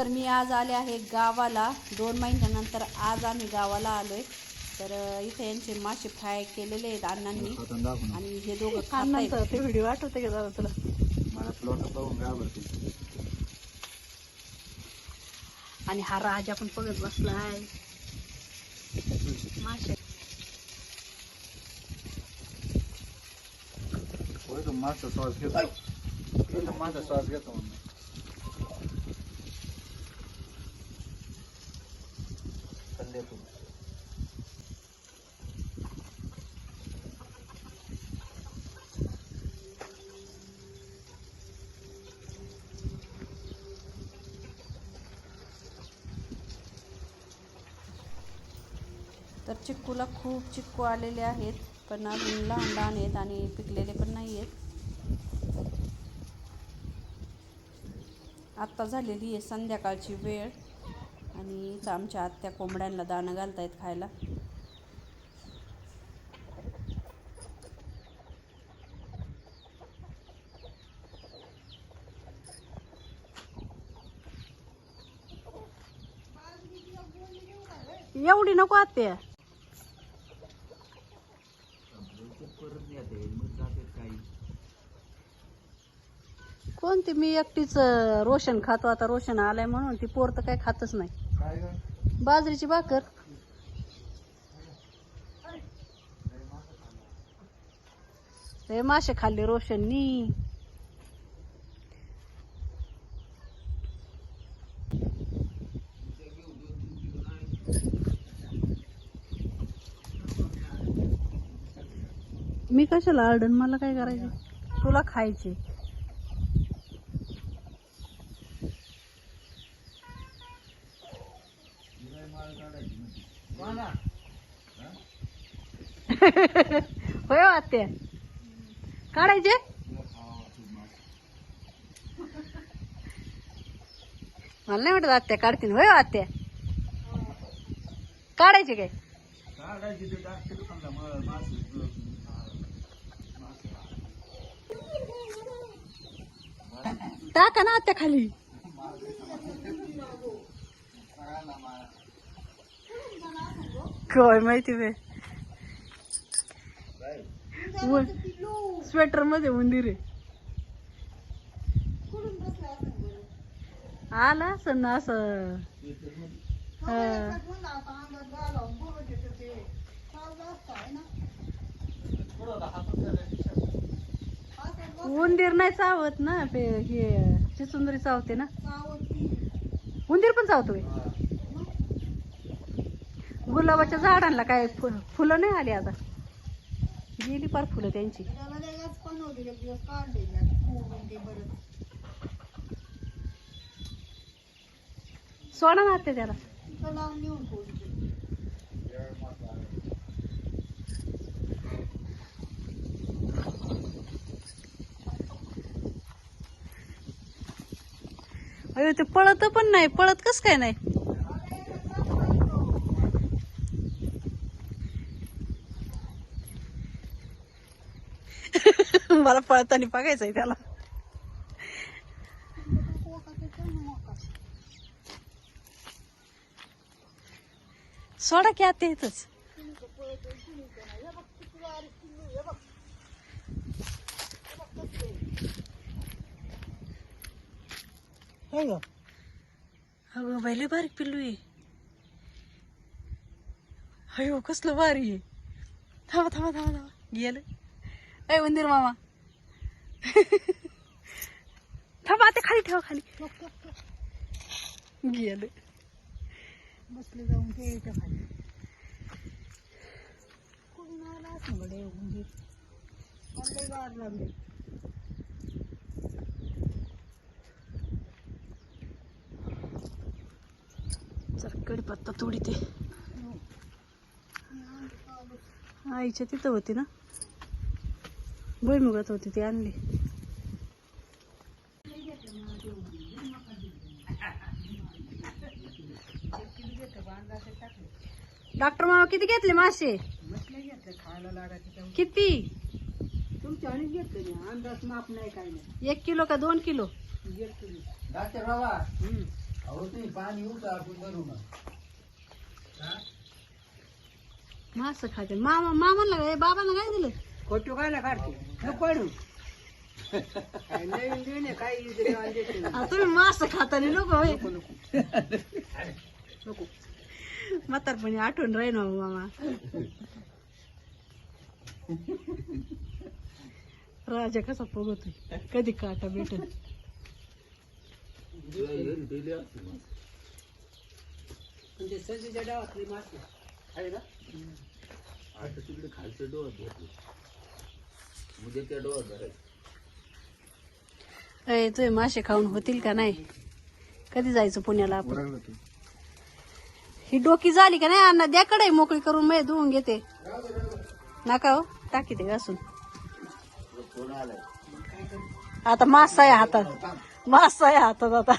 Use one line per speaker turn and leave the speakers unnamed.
तर मी आज आले आहे गावाला. दोन महिन्यानंतर आज आम्ही गावाला आलोय. तर अं, इथे यांचे मासे फ्राय केलेले आहेत अण्णांनी. आणि हे दोघं आहेत
ते व्हिडिओ आठवते का जरा तुला.
मला प्लॉट पाहून घाबरते
आणि हा राजा पण बघत बसलाय. मासे.
होय तो माझा श्वास घेतो. माझा श्वास घेतो म्हणून.
तर चिक्कूला खूप चिक्कू आलेले आहेत पण अजून लहान लहान आहेत आणि पिकलेले पण नाही आहेत. आत्ता झालेली आहे संध्याकाळची वेळ आणि इथं आमच्या आत्या कोंबड्यांना दाणं घालतायत खायला.
एवढी नको आत्या. कोणती मी एकटीच अं, रोशन खातो. आता रोशन आलाय म्हणून ती पोर तर काही खातच नाही.
काय ग?
बाजरीची भाकर. हे मासे खाल्ले रोशननी. मी कशाला आर्डन? मला काय करायचे तुला खायचे होय हो आत्या काढायचे? मला नाही वाटत आत्या काढतील. होय आत्या काढायचे काय? टाका ना आत्या खाली. काय माहिती बे स्वेटरमध्ये उंदीर आहे. आला असं ना असं. उंदीर नाही चावत ना हे चिचुंदरी चावते ना. उंदीर पण चावतोय गुलाबाच्या झाडांना काय फु- फुलं नाही आली आता. गेली फार फुलं त्यांची. सोडा ना ते त्याला. अरे ते पळत पण नाही. पळत कस काय नाही? मला पळताना बघायचंय त्याला. सोडा की आता येतच अगं लय बारीक पिल्लू आहे. अयो कसलं भारी आहे. थांबा थांबा थांबा थांबा. गेलं. अय मंदिर मामा. थांबा आता खाली ठेवा खाली. गेलं. बसले जाऊन ते याच्या खाली. कोण आला असं उंदीर? मला गार लागली. जरा कडीपत्ता तोडी ते आईच्या तिथं होती ना? भुईमुगात होती ती आणली डॉक्टर मामा किती घेतले मासे किती
तुमच्या घेतलं अंदाज माप नाही काय नाही
एक किलो का दोन किलो
डॉक्टर बाबा पाणी
मासं खाते मामा मामाला काय बाबाला काय दिलं
फोटो काय ना काढते? न पडू. काय नवीन आहे,
तुम्ही मासं खाताना नको होय
नको
म्हातारपणी आठवण राही ना हो मामा. राजा कसा बघतोय कधी काटा भेटल
म्हणजे सजीच्या डावातली मासे. आहे ना
आता तिकडे खालचं डोळ्यात त्या धरायचं.
अय तुझे मासे खाऊन होतील का नाही? कधी जायचं पुण्याला आपण? ही डोकी झाली का नाही अण्णा? द्या कडे मोकळी करून मी धुवून घेते. नका हो टाकी ते घासून. आता मासा आहे हातात. मासा आहे हातात आता.